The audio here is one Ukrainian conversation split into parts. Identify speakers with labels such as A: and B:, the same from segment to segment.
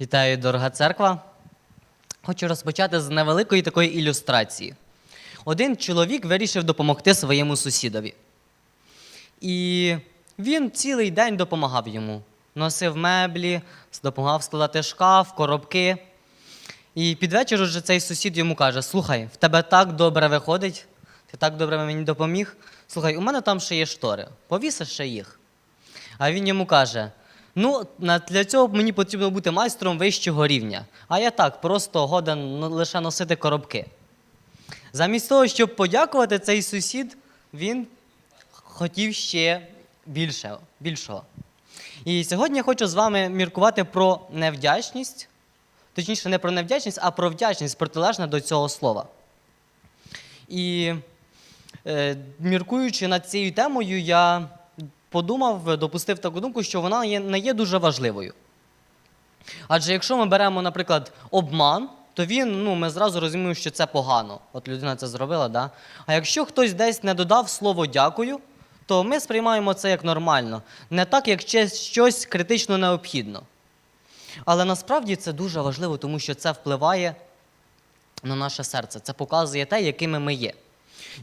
A: Вітаю, дорога церква. Хочу розпочати з невеликої такої ілюстрації. Один чоловік вирішив допомогти своєму сусідові. І він цілий день допомагав йому. Носив меблі, допомагав складати шкаф, коробки. І під вечір уже цей сусід йому каже: Слухай, в тебе так добре виходить, ти так добре мені допоміг. Слухай, у мене там ще є штори, повісиш ще їх. А він йому каже: Ну, для цього мені потрібно бути майстром вищого рівня. А я так, просто годен лише носити коробки. Замість того, щоб подякувати, цей сусід, він хотів ще більше, більшого. І сьогодні я хочу з вами міркувати про невдячність, точніше, не про невдячність, а про вдячність, протилежне до цього слова. І е, міркуючи над цією темою, я подумав, допустив таку думку, що вона є, не є дуже важливою. Адже якщо ми беремо, наприклад, обман, то він, ну, ми зразу розуміємо, що це погано. От людина це зробила, да? А якщо хтось десь не додав слово дякую, то ми сприймаємо це як нормально, не так, як щось критично необхідно. Але насправді це дуже важливо, тому що це впливає на наше серце. Це показує те, якими ми є.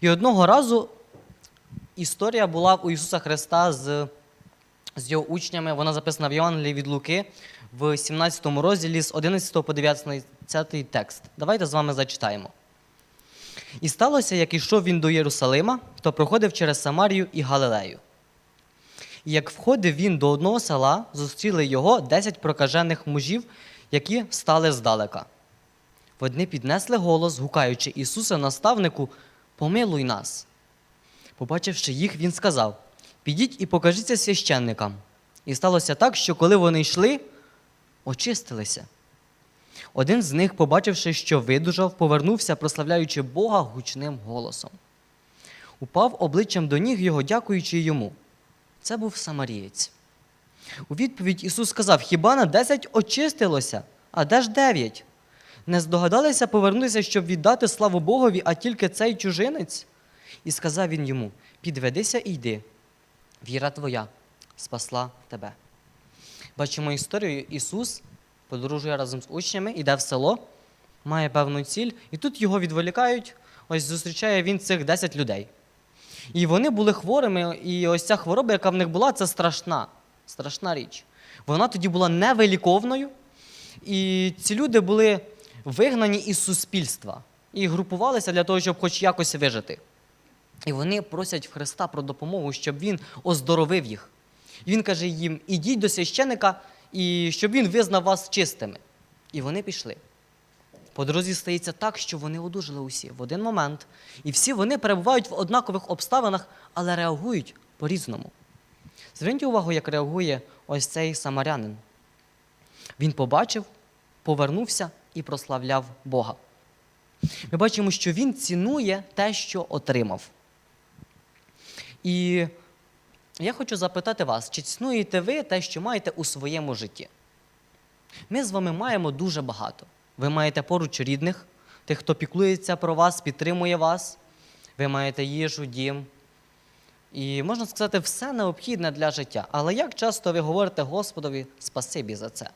A: І одного разу історія була у Ісуса Христа з, з його учнями. Вона записана в Євангелії від Луки в 17 розділі з 11 по 19 текст. Давайте з вами зачитаємо. І сталося, як ішов він до Єрусалима, то проходив через Самарію і Галилею. І як входив він до одного села, зустріли його десять прокажених мужів, які стали здалека. Вони піднесли голос, гукаючи Ісуса, наставнику, помилуй нас. Побачивши їх, він сказав: Підіть і покажіться священникам. І сталося так, що коли вони йшли, очистилися. Один з них, побачивши, що видужав, повернувся, прославляючи Бога гучним голосом. Упав обличчям до ніг його, дякуючи йому. Це був самарієць. У відповідь Ісус сказав: Хіба на десять очистилося, а де ж дев'ять? Не здогадалися повернутися, щоб віддати славу Богові, а тільки цей чужинець? І сказав він йому: Підведися і йди. Віра твоя спасла тебе. Бачимо історію. Ісус подорожує разом з учнями, йде в село, має певну ціль, і тут його відволікають. Ось зустрічає він цих 10 людей. І вони були хворими, і ось ця хвороба, яка в них була, це страшна, страшна річ. Вона тоді була невиліковною, і ці люди були вигнані із суспільства і групувалися для того, щоб хоч якось вижити. І вони просять Христа про допомогу, щоб він оздоровив їх. І він каже їм: ідіть до священика, і щоб він визнав вас чистими. І вони пішли. По дорозі стається так, що вони одужали усі в один момент. І всі вони перебувають в однакових обставинах, але реагують по-різному. Зверніть увагу, як реагує ось цей самарянин. Він побачив, повернувся і прославляв Бога. Ми бачимо, що він цінує те, що отримав. І я хочу запитати вас, чи цінуєте ви те, що маєте у своєму житті? Ми з вами маємо дуже багато. Ви маєте поруч рідних, тих, хто піклується про вас, підтримує вас. Ви маєте їжу, дім. І можна сказати, все необхідне для життя. Але як часто ви говорите Господові спасибі за це?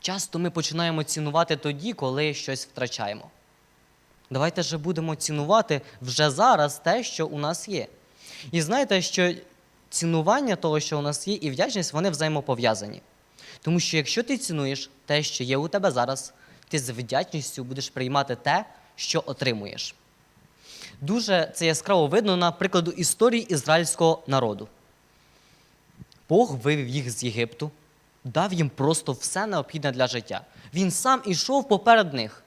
A: Часто ми починаємо цінувати тоді, коли щось втрачаємо. Давайте же будемо цінувати вже зараз те, що у нас є. І знаєте, що цінування того, що у нас є, і вдячність, вони взаємопов'язані. Тому що якщо ти цінуєш те, що є у тебе зараз, ти з вдячністю будеш приймати те, що отримуєш. Дуже це яскраво видно на прикладу історії ізраїльського народу. Бог вивів їх з Єгипту, дав їм просто все необхідне для життя. Він сам ішов поперед них.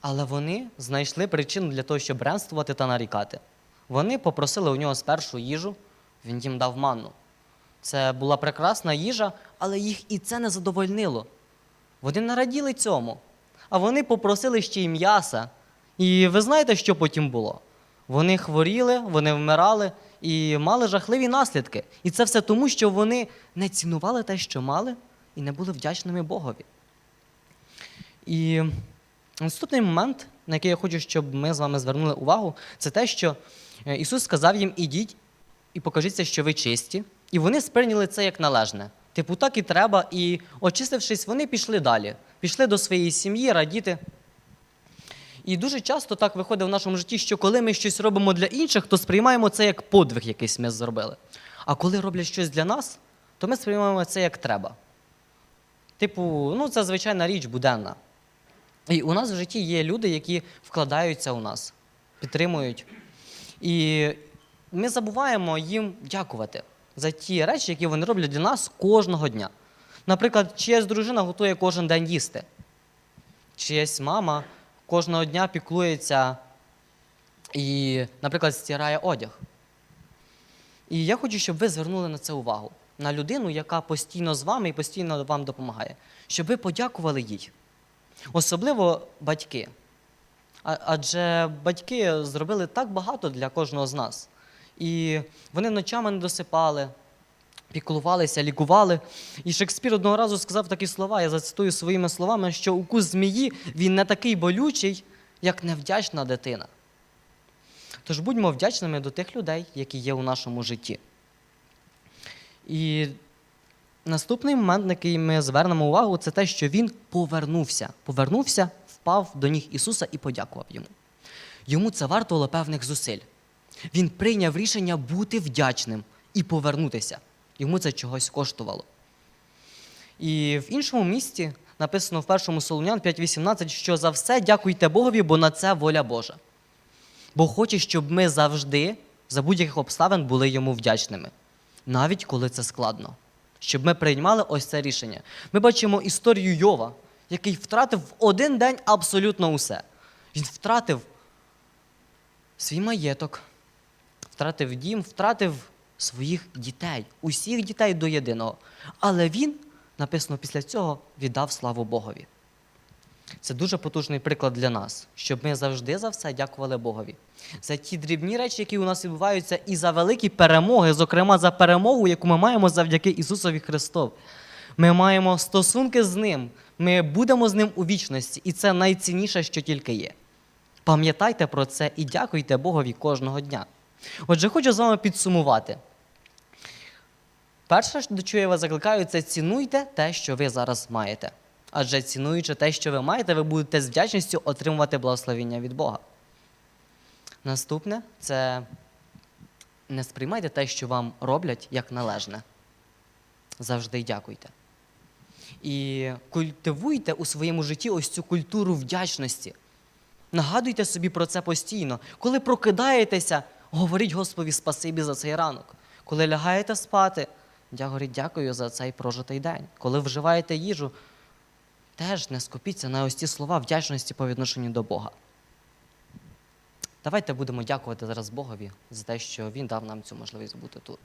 A: Але вони знайшли причину для того, щоб бремствувати та нарікати. Вони попросили у нього спершу їжу, він їм дав манну. Це була прекрасна їжа, але їх і це не задовольнило. Вони не раділи цьому. А вони попросили ще й м'яса. І ви знаєте, що потім було? Вони хворіли, вони вмирали і мали жахливі наслідки. І це все тому, що вони не цінували те, що мали, і не були вдячними Богові. І наступний момент, на який я хочу, щоб ми з вами звернули увагу, це те, що Ісус сказав їм: ідіть і покажіться, що ви чисті. І вони сприйняли це як належне. Типу, так і треба. І очистившись, вони пішли далі. Пішли до своєї сім'ї, радіти. І дуже часто так виходить в нашому житті, що коли ми щось робимо для інших, то сприймаємо це як подвиг якийсь ми зробили. А коли роблять щось для нас, то ми сприймаємо це як треба. Типу, ну це звичайна річ буденна. І у нас в житті є люди, які вкладаються у нас, підтримують. І ми забуваємо їм дякувати за ті речі, які вони роблять для нас кожного дня. Наприклад, чиясь дружина готує кожен день їсти, чиясь мама кожного дня піклується і, наприклад, стирає одяг. І я хочу, щоб ви звернули на це увагу. На людину, яка постійно з вами і постійно вам допомагає, щоб ви подякували їй. Особливо батьки. Адже батьки зробили так багато для кожного з нас. І вони ночами не досипали, піклувалися, лікували. І Шекспір одного разу сказав такі слова, я зацитую своїми словами, що укус змії він не такий болючий, як невдячна дитина. Тож будьмо вдячними до тих людей, які є у нашому житті. І наступний момент, на який ми звернемо увагу, це те, що він повернувся. Повернувся, впав до ніг Ісуса і подякував йому. Йому це вартувало певних зусиль. Він прийняв рішення бути вдячним і повернутися. Йому це чогось коштувало. І в іншому місці написано в першому Солонян 5.18, що за все дякуйте Богові, бо на це воля Божа. Бо хоче, щоб ми завжди, за будь-яких обставин, були йому вдячними, навіть коли це складно. Щоб ми приймали ось це рішення. Ми бачимо історію Йова, який втратив в один день абсолютно усе. Він втратив свій маєток, втратив дім, втратив своїх дітей, усіх дітей до єдиного. Але він, написано після цього, віддав славу Богові. Це дуже потужний приклад для нас, щоб ми завжди за все дякували Богові. За ті дрібні речі, які у нас відбуваються, і за великі перемоги, зокрема за перемогу, яку ми маємо завдяки Ісусові Христові. Ми маємо стосунки з Ним, ми будемо з Ним у вічності, і це найцінніше, що тільки є. Пам'ятайте про це і дякуйте Богові кожного дня. Отже, хочу з вами підсумувати. Перше, до чого я вас закликаю, це цінуйте те, що ви зараз маєте. Адже цінуючи те, що ви маєте, ви будете з вдячністю отримувати благословення від Бога. Наступне це не сприймайте те, що вам роблять, як належне. Завжди дякуйте. І культивуйте у своєму житті ось цю культуру вдячності. Нагадуйте собі про це постійно. Коли прокидаєтеся, говоріть Господі спасибі за цей ранок. Коли лягаєте спати, я говоріть дякую за цей прожитий день. Коли вживаєте їжу, теж не скупіться на ось ці слова вдячності по відношенню до Бога. Давайте будемо дякувати зараз Богові за те, що Він дав нам цю можливість бути тут.